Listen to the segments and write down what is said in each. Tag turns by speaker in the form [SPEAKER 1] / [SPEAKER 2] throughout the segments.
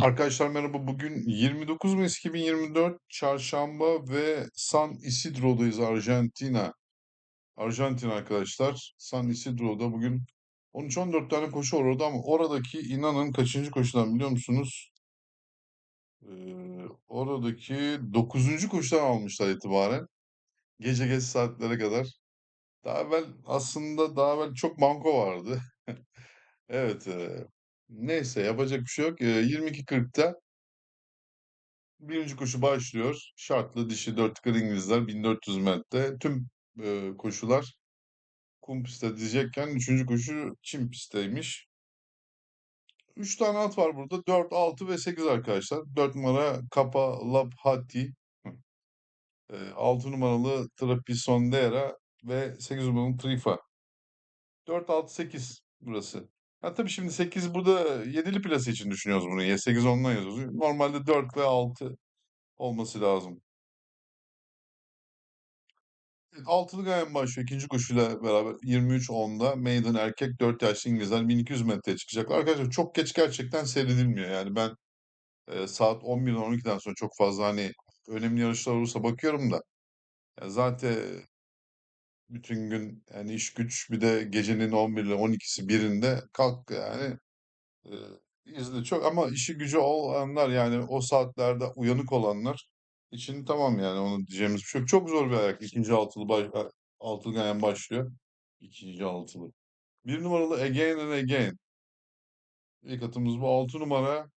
[SPEAKER 1] Arkadaşlar merhaba. Bugün 29 Mayıs 2024 Çarşamba ve San Isidro'dayız Arjantina. Arjantin arkadaşlar. San Isidro'da bugün 13-14 tane koşu orada ama oradaki inanın kaçıncı koşudan biliyor musunuz? Ee, oradaki 9. koşudan almışlar itibaren. Gece geç saatlere kadar. Daha evvel aslında daha evvel çok banko vardı. Evet. e, neyse yapacak bir şey yok. E, 22.40'ta Birinci koşu başlıyor. Şartlı dişi dört kır İngilizler 1400 metre. Tüm e, koşular kum pistte diyecekken üçüncü koşu çim pistteymiş. Üç tane at var burada. 4, 6 ve 8 arkadaşlar. 4 numara Kapa Lab Hati. E, 6 numaralı Trapisondera ve 8 numaralı Trifa. 4, 6, 8 burası. Ha tabii şimdi 8 burada 7'li plası için düşünüyoruz bunu. Ya 8 ondan yazıyoruz. Normalde 4 ve 6 olması lazım. Altılı Gayen başlıyor ikinci koşuyla beraber 23.10'da Maiden erkek 4 yaşlı İngilizler 1200 metreye çıkacaklar. Arkadaşlar çok geç gerçekten seyredilmiyor. Yani ben e, saat 11'den 12'den sonra çok fazla hani önemli yarışlar olursa bakıyorum da ya zaten bütün gün yani iş güç bir de gecenin 11 ile 12'si birinde kalk yani e, izle çok ama işi gücü olanlar yani o saatlerde uyanık olanlar için tamam yani onu diyeceğimiz bir şey yok. Çok zor bir ayak. İkinci altılı baş, altılı gayen başlıyor. İkinci altılı. Bir numaralı Again and Again. İlk atımız bu. Altı numara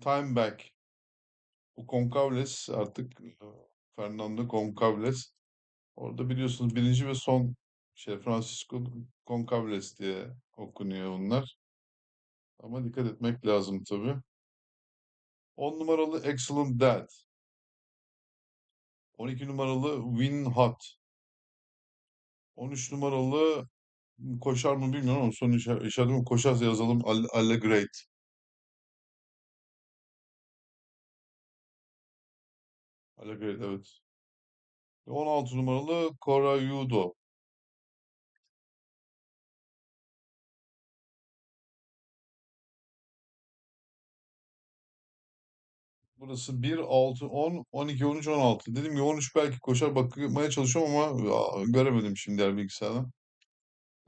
[SPEAKER 1] Time Back. Bu Concavles artık Fernando Concavles. Orada biliyorsunuz birinci ve son şey Francisco Concavles diye okunuyor onlar. Ama dikkat etmek lazım tabii. 10 numaralı Excellent Dad. 12 numaralı Win Hot. 13 numaralı koşar mı bilmiyorum ama son işa- işaretimi koşarsa yazalım Alle Great. Alle Great evet. 16 numaralı Cora Yudo. Burası 1, 6, 10, 12, 13, 16. Dedim ki 13 belki koşar bakmaya çalışıyorum ama ya, göremedim şimdi diğer bilgisayardan.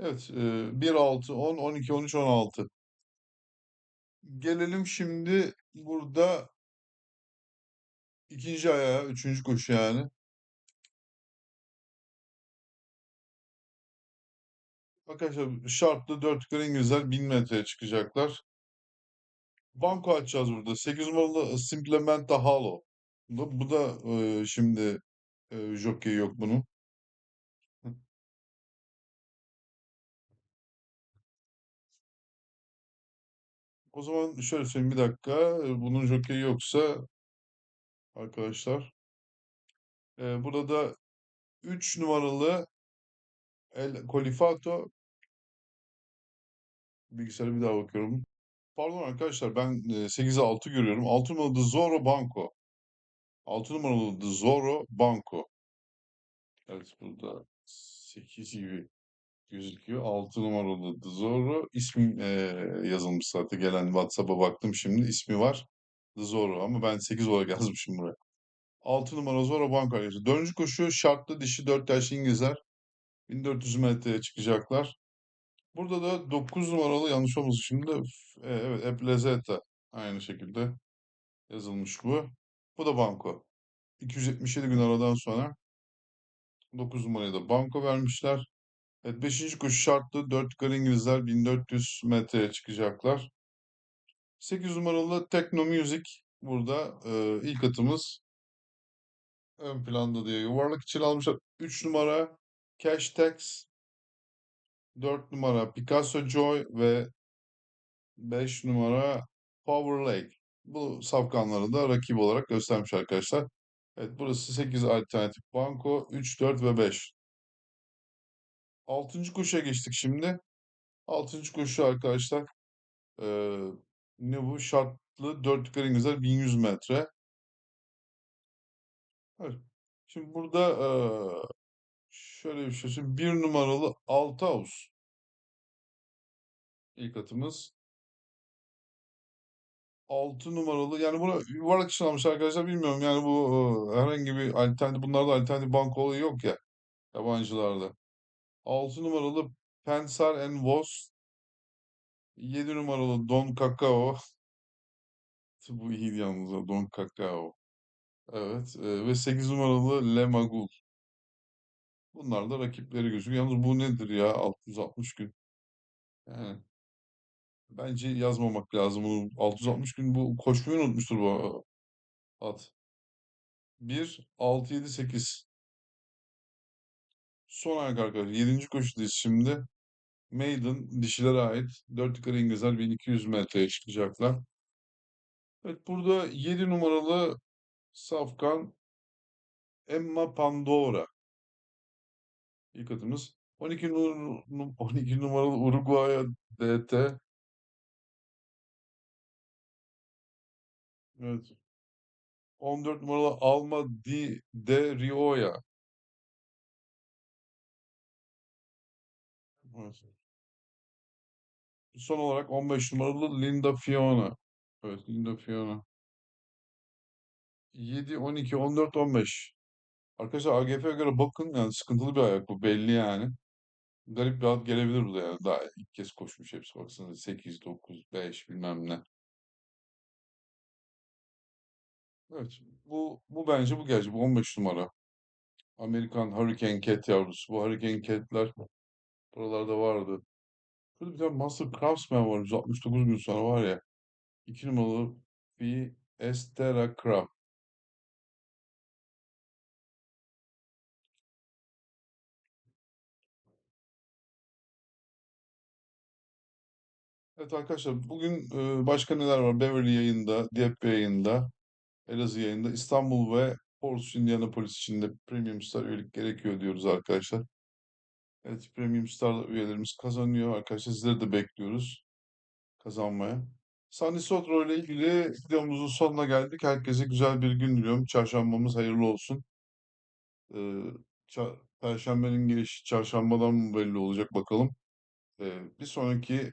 [SPEAKER 1] Evet, e, 1, 6, 10, 12, 13, 16. Gelelim şimdi burada ikinci ayağa, üçüncü koşu yani. Arkadaşlar şartlı 4 yukarı İngilizler 1000 metreye çıkacaklar. Banko açacağız burada. 8 numaralı Simplementa Halo. Bu, bu da e, şimdi e, jockey yok bunun. O zaman şöyle söyleyeyim bir dakika. Bunun jockey yoksa arkadaşlar. e, burada da 3 numaralı El Colifato. Bilgisayara bir daha bakıyorum. Pardon arkadaşlar ben e, 8'e 6 görüyorum. 6 numaralı Zorro Banco. 6 numaralı Zorro Banco. Evet burada 8 gibi gözüküyor. 6 numaralı Zorro. İsmi e, yazılmış zaten. Gelen WhatsApp'a baktım şimdi. ismi var. Zorro ama ben 8 olarak yazmışım buraya. 6 numara Zorro Banco arkadaşlar. Dördüncü koşu şartlı dişi 4 yaşlı İngilizler. 1400 metreye çıkacaklar. Burada da 9 numaralı yanlış olmasın şimdi. E, evet Eplezeta. Aynı şekilde yazılmış bu. Bu da banko. 277 gün aradan sonra 9 numaraya da banko vermişler. Evet 5. koşu şartlı 4 yukarı İngilizler 1400 metreye çıkacaklar. 8 numaralı Techno Music burada e, ilk atımız ön planda diye yuvarlak için almışlar. 3 numara Cash Tax 4 numara Picasso Joy ve 5 numara Power Lake. Bu safkanları da rakip olarak göstermiş arkadaşlar. Evet burası 8 alternatif banko 3, 4 ve 5. 6. koşuya geçtik şimdi. 6. koşu arkadaşlar eee, ne bu? Şartlı 4 yukarı İngilizler 1100 metre. Evet. Şimdi burada şöyle bir şey söyleyeyim. 1 numaralı Althaus. İlk atımız. 6 numaralı yani bunu yuvarlak için almış arkadaşlar bilmiyorum yani bu herhangi bir alternatif bunlarda alternatif banka olayı yok ya yabancılarda. 6 numaralı Pensar and Voss 7 numaralı Don Kakao bu iyiydi yalnız Don Kakao. Evet e, ve 8 numaralı Le Magul. Bunlar da rakipleri gözüküyor. Yalnız bu nedir ya 660 gün. Yani bence yazmamak lazım bunu. 660 gün bu koşmayı unutmuştur bu at. 1, 6, 7, 8. Son ayak arkadaşlar. 7. koşudayız şimdi. Maiden dişilere ait. 4 yukarı İngilizler 1200 metreye çıkacaklar. Evet burada 7 numaralı Safkan Emma Pandora. İlk atımız. 12 numaralı, 12 numaralı Uruguay DT. Evet. 14 numaralı Alma Di de Rioya. Evet. Son olarak 15 numaralı Linda Fiona. Evet Linda Fiona. 7, 12, 14, 15. Arkadaşlar AGF'ye göre bakın yani sıkıntılı bir ayak bu belli yani. Garip bir at gelebilir burada yani. Daha ilk kez koşmuş hepsi baksanıza. 8, 9, 5 bilmem ne. Evet bu bu bence bu gerçi bu 15 numara. Amerikan Hurricane Cat yavrusu. Bu Hurricane Cat'ler buralarda vardı. Şurada bir tane Master Craftsman var. 169 gün sonra var ya. 2 numaralı bir Estera Craft. Evet arkadaşlar bugün e, başka neler var? Beverly yayında, Diyep yayında, Elazığ yayında, İstanbul ve Ports Indianapolis için de Premium Star üyelik gerekiyor diyoruz arkadaşlar. Evet Premium Star üyelerimiz kazanıyor arkadaşlar. Sizleri de bekliyoruz kazanmaya. Sunny Sotro ile ilgili videomuzun sonuna geldik. Herkese güzel bir gün diliyorum. Çarşambamız hayırlı olsun. Ee, Perşembenin gelişi çarşambadan mı belli olacak bakalım. Ee, bir sonraki